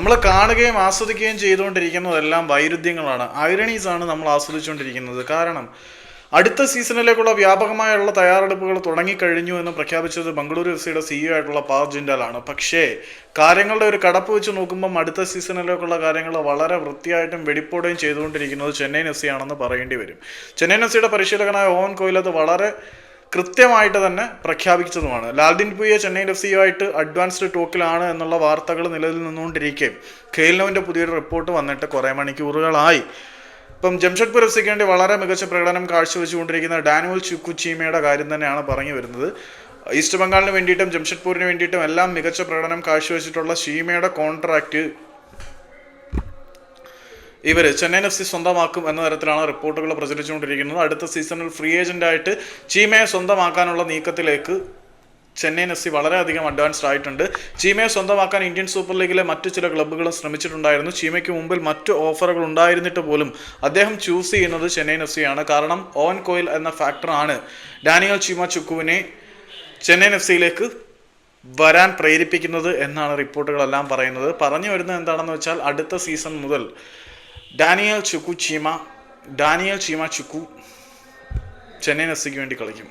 നമ്മൾ കാണുകയും ആസ്വദിക്കുകയും ചെയ്തുകൊണ്ടിരിക്കുന്നതെല്ലാം വൈരുദ്ധ്യങ്ങളാണ്. ഐറണീസ് ആണ് നമ്മൾ ആസ്വദിച്ചുകൊണ്ടിരിക്കുന്നത്. കാരണം അടുത്ത സീസണിലേക്കുള്ള വ്യാപകമായുള്ള തയ്യാറെടുപ്പുകൾ തുടങ്ങിക്കഴിഞ്ഞു എന്ന് പ്രഖ്യാപിച്ചത് ബംഗളൂരു എഫ് സിയുടെ സിഇഒ ആയിട്ടുള്ള പാർ ജിൻഡാലാണ്. പക്ഷേ കാര്യങ്ങളുടെ ഒരു കടപ്പ് വെച്ച് നോക്കുമ്പം അടുത്ത സീസണിലേക്കുള്ള കാര്യങ്ങൾ വളരെ വൃത്തിയായിട്ടും വെടിപ്പോടെയും ചെയ്തുകൊണ്ടിരിക്കുന്നത് ചെന്നൈയിൻ എഫ് സി ആണെന്ന് പറയേണ്ടി വരും. ചെന്നൈയിൻ എഫ് സിയുടെ പരിശീലകനായ ഓവൻ കോയിലത് വളരെ കൃത്യമായിട്ട് തന്നെ പ്രഖ്യാപിച്ചതുമാണ്. ലാൽദിൻ പുയെ ചെന്നൈയിൻ എഫ് സിയുമായിട്ട് അഡ്വാൻസ്ഡ് ടോക്കിലാണ് എന്നുള്ള വാർത്തകൾ നിലവിൽ നിന്നുകൊണ്ടിരിക്കെ ഖേൽനോവിന്റെ പുതിയൊരു റിപ്പോർട്ട് വന്നിട്ട് കുറേ മണിക്കൂറുകളായി. ഇപ്പം ജംഷഡ്പൂർ എഫ് സിക്ക് വേണ്ടി വളരെ മികച്ച പ്രകടനം കാഴ്ചവെച്ചുകൊണ്ടിരിക്കുന്ന ഡാനുവൽ ചുക്കുച്ചീമയുടെ കാര്യം തന്നെയാണ് പറഞ്ഞു വരുന്നത്. ഈസ്റ്റ് ബംഗാളിന് വേണ്ടിയിട്ടും ജംഷഡ്പൂരിന് വേണ്ടിയിട്ടും എല്ലാം മികച്ച പ്രകടനം കാഴ്ചവെച്ചിട്ടുള്ള ഷീമയുടെ കോൺട്രാക്റ്റ് ഇവർ ചെന്നൈയിൻ എഫ് സി സ്വന്തമാക്കും എന്ന തരത്തിലാണ് റിപ്പോർട്ടുകൾ പ്രചരിച്ചുകൊണ്ടിരിക്കുന്നത്. അടുത്ത സീസണിൽ ഫ്രീ ഏജന്റായിട്ട് ചീമയെ സ്വന്തമാക്കാനുള്ള നീക്കത്തിലേക്ക് ചെന്നൈയിൻ എഫ് സി വളരെയധികം അഡ്വാൻസ്ഡ് ആയിട്ടുണ്ട്. ചീമയെ സ്വന്തമാക്കാൻ ഇന്ത്യൻ സൂപ്പർ ലീഗിലെ മറ്റു ചില ക്ലബ്ബുകളും ശ്രമിച്ചിട്ടുണ്ടായിരുന്നു. ചീമയ്ക്ക് മുമ്പിൽ മറ്റു ഓഫറുകൾ ഉണ്ടായിരുന്നിട്ട് പോലും അദ്ദേഹം ചൂസ് ചെയ്യുന്നത് ചെന്നൈയിൻ എഫ് സി ആണ്. കാരണം ഓവൻ കോയിൽ എന്ന ഫാക്ടറാണ് ഡാനിയൽ ചീമ ചുക്കുവിനെ ചെന്നൈയിൻ എഫ് സിയിലേക്ക് വരാൻ പ്രേരിപ്പിക്കുന്നത് എന്നാണ് റിപ്പോർട്ടുകളെല്ലാം പറയുന്നത്. പറഞ്ഞു വരുന്നത് എന്താണെന്ന് വെച്ചാൽ അടുത്ത സീസൺ മുതൽ Daniel Chukwu Chima Daniel Chima Chukwu Chennaiyin F വേണ്ടി കളിക്കും.